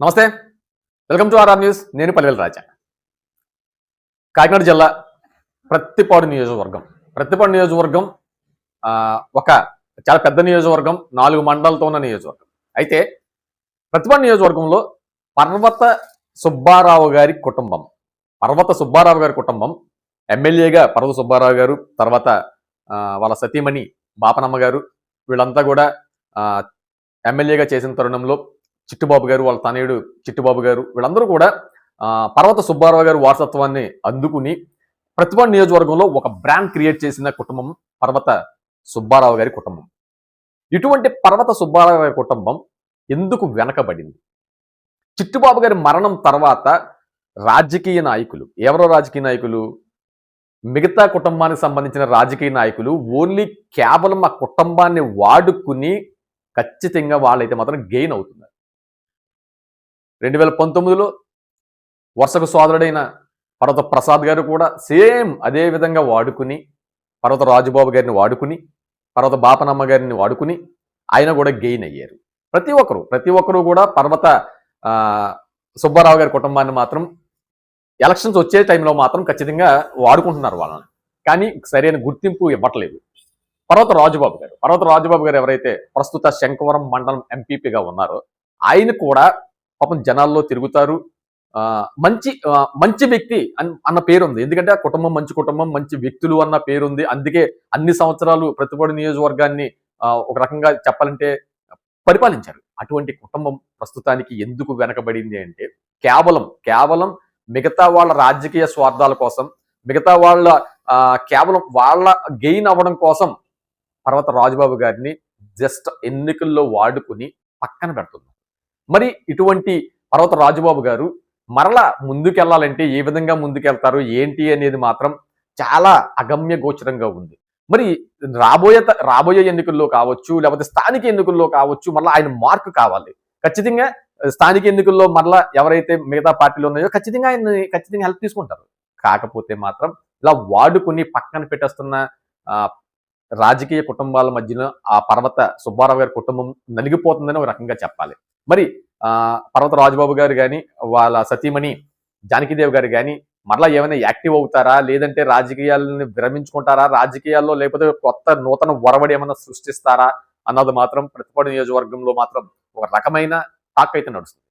నమస్తే. Welcome to RR news. నేను పల్లెల రాజా. కాకినాడ జిల్లా ప్రత్తిపాడు నియోజకవర్గం. ప్రత్తిపాడు నియోజకవర్గం ఆ, ఒక చాలా పెద్ద నియోజకవర్గం నాలుగు మండలాలతో ఉన్న నియోజకవర్గం. అయితే ప్రతిపాడు నియోజకవర్గంలో పర్వత సుబ్బారావు గారి కుటుంబం పర్వత సుబ్బారావు గారి కుటుంబం ఎమ్మెల్యేగా పర్వత సుబ్బారావు గారు తర్వాత వాళ్ళ సతీమణి బాపనమ్మ గారు వీళ్ళంతా కూడా ఎమ్మెల్యేగా చేసిన తరుణంలో చిట్టుబాబు గారు వాళ్ళ తనయుడు చిట్టుబాబు గారు వీళ్ళందరూ కూడా పర్వత సుబ్బారావు గారి వారసత్వాన్ని అందుకుని ప్రతిభా నియోజకవర్గంలో ఒక బ్రాండ్ క్రియేట్ చేసిన కుటుంబం పర్వత సుబ్బారావు గారి కుటుంబం. ఇటువంటి పర్వత సుబ్బారావు గారి కుటుంబం ఎందుకు వెనకబడింది? చిట్టుబాబు గారి మరణం తర్వాత రాజకీయ నాయకులు ఎవరో రాజకీయ నాయకులు? మిగతా కుటుంబానికి సంబంధించిన రాజకీయ నాయకులు ఓన్లీ కేవలం ఆ కుటుంబాన్ని వాడుకుని ఖచ్చితంగా వాళ్ళైతే మాత్రం గెయిన్ అవుతున్నారు. రెండు వేల పంతొమ్మిదిలో వర్షకు సోదరుడైన పర్వత ప్రసాద్ గారు కూడా సేమ్ అదే విధంగా వాడుకుని పర్వత రాజుబాబు గారిని వాడుకుని పర్వత బాపనమ్మ గారిని వాడుకుని ఆయన కూడా గెయిన్ అయ్యారు. ప్రతి ఒక్కరు ప్రతి ఒక్కరు కూడా పర్వత ఆ, సుబ్బారావు గారి కుటుంబాన్ని మాత్రం ఎలక్షన్స్ వచ్చే టైంలో మాత్రం ఖచ్చితంగా వాడుకుంటున్నారు వాళ్ళని. కానీ సరైన గుర్తింపు ఇవ్వట్లేదు. పర్వత రాజుబాబు గారు పర్వత రాజుబాబు గారు ఎవరైతే ప్రస్తుత శంకవరం మండలం ఎంపీపీగా ఉన్నారో ఆయన కూడా పాపం జనాల్లో తిరుగుతారు. మంచి మంచి వ్యక్తి అన్- అన్న పేరు ఉంది ఎందుకంటే ఆ కుటుంబం మంచి కుటుంబం మంచి వ్యక్తులు అన్న పేరు ఉంది అందుకే అన్ని సంవత్సరాలు ప్రతిపడి నియోజకవర్గాన్ని ఒక రకంగా చెప్పాలంటే పరిపాలించారు. అటువంటి కుటుంబం ప్రస్తుతానికి ఎందుకు వెనకబడింది అంటే కేవలం కేవలం మిగతా వాళ్ళ రాజకీయ స్వార్థాల కోసం మిగతా వాళ్ళ కేవలం వాళ్ళ గెయిన్ అవ్వడం కోసం పర్వత రాజుబాబు గారిని జస్ట్ ఎన్నికల్లో వాడుకుని పక్కన పెడుతుంది మరి ఇటువంటి పర్వత రాజుబాబు గారు మరలా ముందుకెళ్ళాలంటే ఏ విధంగా ముందుకెళ్తారు? ఏంటి అనేది మాత్రం చాలా అగమ్య గోచరంగా ఉంది. మరి రాబోయే రాబోయే ఎన్నికల్లో కావచ్చు లేకపోతే స్థానిక ఎన్నికల్లో కావచ్చు మళ్ళీ ఆయన మార్క్ కావాలి. ఖచ్చితంగా స్థానిక ఎన్నికల్లో మరలా ఎవరైతే మిగతా పార్టీలు ఉన్నాయో ఖచ్చితంగా ఆయన ఖచ్చితంగా హెల్ప్ తీసుకుంటారు. కాకపోతే మాత్రం ఇలా వాడుకుని పక్కన పెట్టేస్తున్న ఆ, రాజకీయ కుటుంబాల మధ్యన ఆ పర్వత సుబ్బారావు గారి కుటుంబం నలిగిపోతుందని ఒక రకంగా చెప్పాలి. మరి ఆ పర్వత రాజుబాబు గారు కానీ వాళ్ళ సతీమణి జానకిదేవి గారు కానీ మరలా ఏమైనా యాక్టివ్ అవుతారా? లేదంటే రాజకీయాలని విరమించుకుంటారా? రాజకీయాల్లో లేకపోతే కొత్త నూతన ఒరవడి ఏమైనా సృష్టిస్తారా? అన్నది మాత్రం ప్రతిపాడు నియోజకవర్గంలో మాత్రం ఒక రకమైన టాక్ అయితే నడుస్తుంది.